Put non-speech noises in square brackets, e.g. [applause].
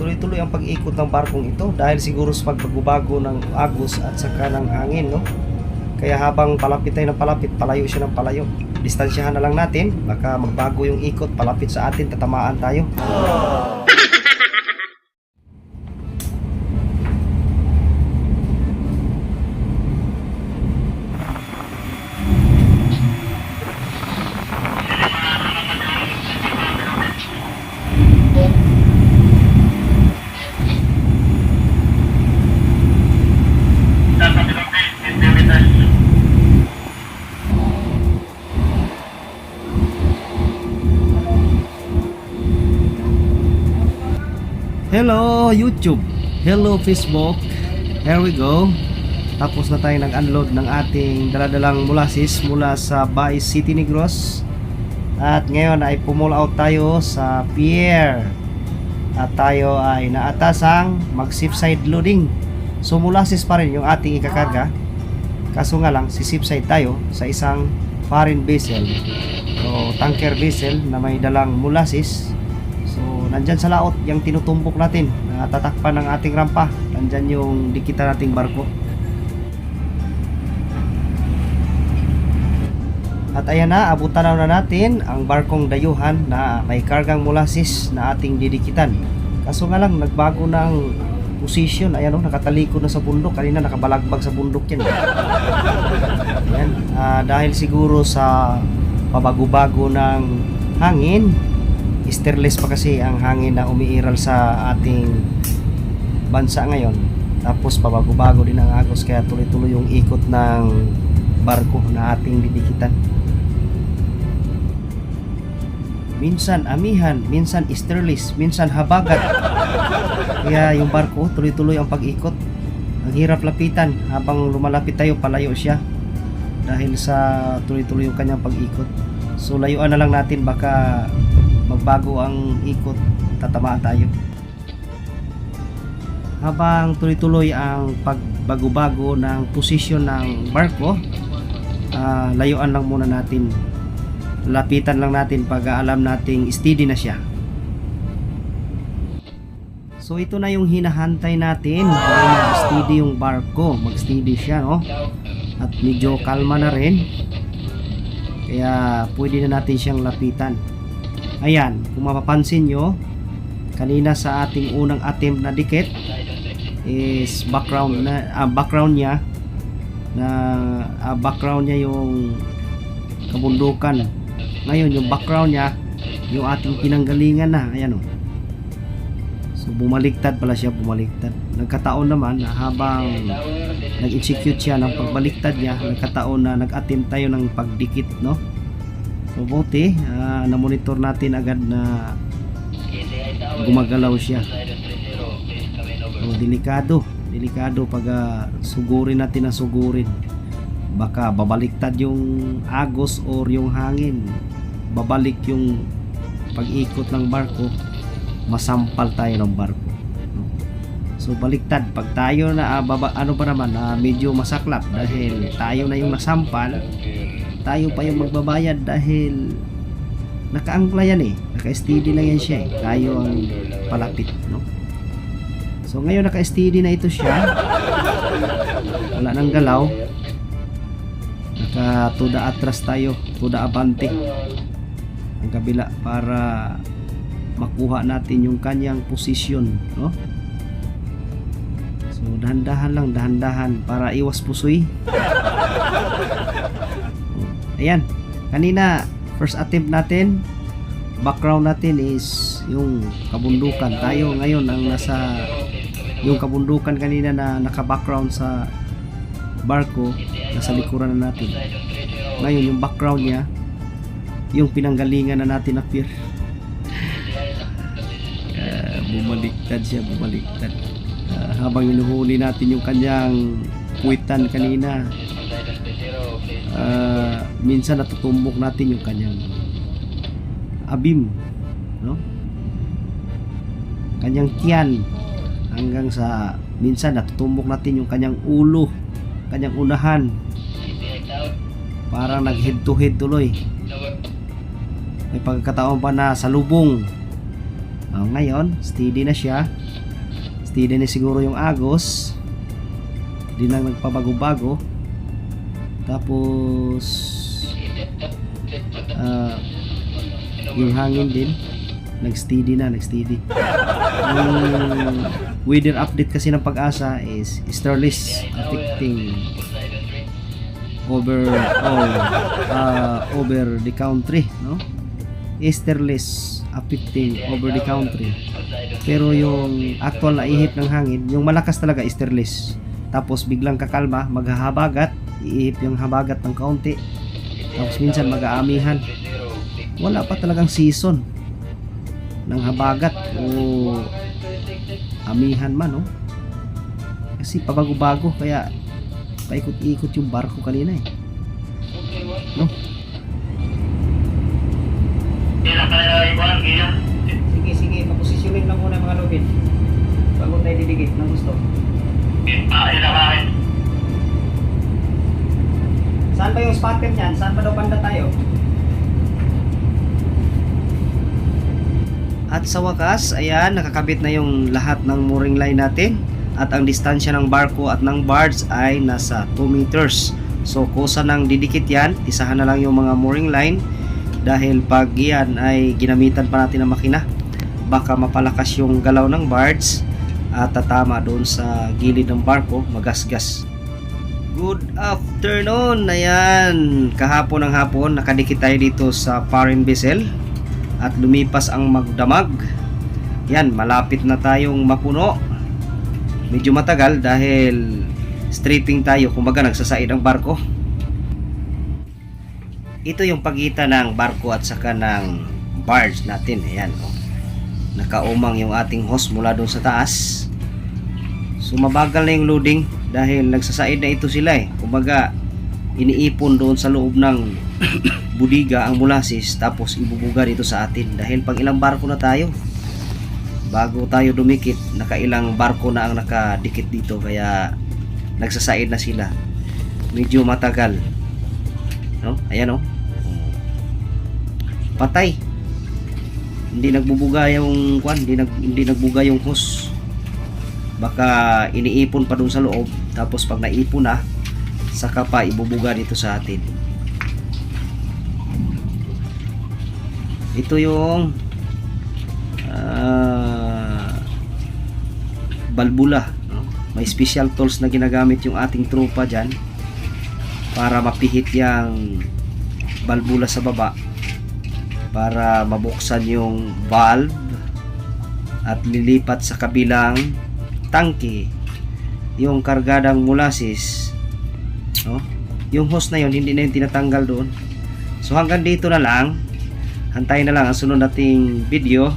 tuloy-tuloy ang pag-ikot ng barkong ito dahil siguro sa pagbago ng agos at saka ng hangin, no? Kaya habang palapit tayo ng palapit, palayo siya ng palayo. Distansyahan na lang natin, baka magbago yung ikot, palapit sa atin, tatamaan tayo. Hello YouTube! Hello Facebook! Here we go! Tapos na tayo nag-unload ng ating daladalang molasses mula sa Bay City Negros. At ngayon ay pull out tayo sa pier. At tayo ay naatasang mag-ship side loading. So molasses pa rin yung ating ikakarga. Kaso nga lang, si ship side tayo sa isang foreign vessel o tanker vessel na may dalang molasses nandyan sa laot, yung tinutumbok natin, na tatakpan ng ating rampa. Nandyan yung dikita nating barko. At ayan na, abutan na natin ang barkong dayuhan na may kargang molasses na ating didikitan. Kaso nga lang, nagbago ng position. Ayan o, nakataliko na sa bundok. Kanina nakabalagbag sa bundok yan. Ayan, ah, dahil siguro sa pabago-bago ng hangin, Easterless pa kasi ang hangin na umiiral sa ating bansa ngayon. Tapos pabago-bago din ang agos kaya tuloy-tuloy yung ikot ng barko na ating didikitan. Minsan amihan, minsan easterless, minsan habagat. Kaya yung barko tuloy-tuloy ang pag-ikot. Ang hirap lapitan habang lumalapit tayo palayo siya dahil sa tuloy-tuloy yung kanyang pag-ikot. So layuan na lang natin baka magbago ang ikot, tatamaan tayo. Habang tuloy-tuloy ang pagbago-bago ng posisyon ng barko, ah, layuan lang muna natin. Lapitan lang natin pag alam nating steady na siya. So ito na yung hinahantay natin para mag-steady yung barko. Mag-steady siya, no? At medyo kalma na rin. Kaya pwede na natin siyang lapitan. Ayan, kung mapapansin nyo, kanina sa ating unang attempt na dikit is background na ah, background niya na ah, background niya yung kabundukan. Ngayon yung background niya yung ating pinanggalingan na. Ayan oh. So bumaliktad pala siya, bumaliktad. Nagkataon naman na habang nag-execute siya ng pagbaliktad niya, nagkataon na nag-attempt tayo ng pagdikit, no? So buti, ah, na-monitor natin agad na gumagalaw siya. So delikado, delikado pag ah, sugurin natin na sugurin. Baka babaliktad yung agos or yung hangin. Babalik yung pag-ikot ng barko, masampal tayo ng barko. So baliktad pag tayo na ah, baba, ano pa naman ah, medyo masaklap dahil tayo na yung nasampal tayo pa yung magbabayad dahil nakaangkla yan eh. Naka-steady lang yan siya eh. Tayo ang palapit no? So ngayon naka-steady na ito siya. Wala nang galaw. Naka tuda atras tayo. Tuda abante. Ang kabila para makuha natin yung kanyang posisyon no? So dahan-dahan lang. Dahan-dahan para iwas pusoy Ayan. Kanina, first attempt natin, background natin is yung kabundukan. Tayo ngayon ang nasa yung kabundukan kanina na naka-background sa barko, nasa likuran na natin. Ngayon, yung background niya, yung pinanggalingan na natin na pier. Ah, bumaliktad siya, bumaliktad. Ah, habang inuhuli natin yung kanyang puwitan kanina, Ah, minsan natutumbok natin yung kanyang abim no kanyang tiyan hanggang sa minsan natutumbok natin yung kanyang ulo kanyang unahan parang nag head to head tuloy may pagkakataon pa na sa lubong Oh, ngayon, steady na siya. Steady na siguro yung agos. Di na nagpabago-bago. Tapos ah, yung hangin din nag-steady na, nag-steady. Yung weather update kasi ng pag-asa is starless affecting over all uh, over the country, no? Easterless affecting over the country. Pero yung actual na ihip ng hangin, yung malakas talaga easterless. Tapos biglang kakalma, maghahabagat, iihip yung habagat ng kaunti. Tapos minsan mag-aamihan. Wala pa talagang season ng habagat o amihan man, no? Kasi pabago-bago, kaya paikot-ikot yung barko kanina eh. No? Sige, sige, paposisyonin lang muna mga lubid. Bago tayo didikit ng gusto. Saan ba yung spotter niyan? Saan ba daw banda tayo? At sa wakas, ayan, nakakabit na yung lahat ng mooring line natin. At ang distansya ng barko at ng barge ay nasa 2 meters. So, kusa nang didikit yan, isahan na lang yung mga mooring line dahil pag yan ay ginamitan pa natin ng makina, baka mapalakas yung galaw ng barge at tatama doon sa gilid ng barko, magasgas. Good afternoon! Ayan, kahapon ng hapon, nakadikit tayo dito sa foreign vessel at lumipas ang magdamag. Yan, malapit na tayong mapuno. Medyo matagal dahil stripping tayo, kumbaga nagsasaid ang barko. Ito yung pagitan ng barko at saka ng barge natin. Ayan, oh. Nakaumang yung ating hose mula doon sa taas. So mabagal na yung loading dahil nagsasaid na ito sila eh. Kumbaga, iniipon doon sa loob ng [coughs] budiga ang molasses tapos ibubuga dito sa atin. Dahil pag ilang barko na tayo bago tayo dumikit nakailang barko na ang nakadikit dito kaya nagsasaid na sila. Medyo matagal. No? Ayan oh patay. Hindi nagbubuga yung kwan hindi, nag, hindi nagbuga yung hose baka iniipon pa dun sa loob tapos pag naipon na saka pa ibubuga dito sa atin. Ito yung ah, balbula may special tools na ginagamit yung ating tropa dyan para mapihit yung balbula sa baba para mabuksan yung valve at lilipat sa kabilang tangke yung kargadang molasses no? yung hose na yun hindi na yung tinatanggal doon. So hanggang dito na lang. Hantayin na lang ang sunod nating video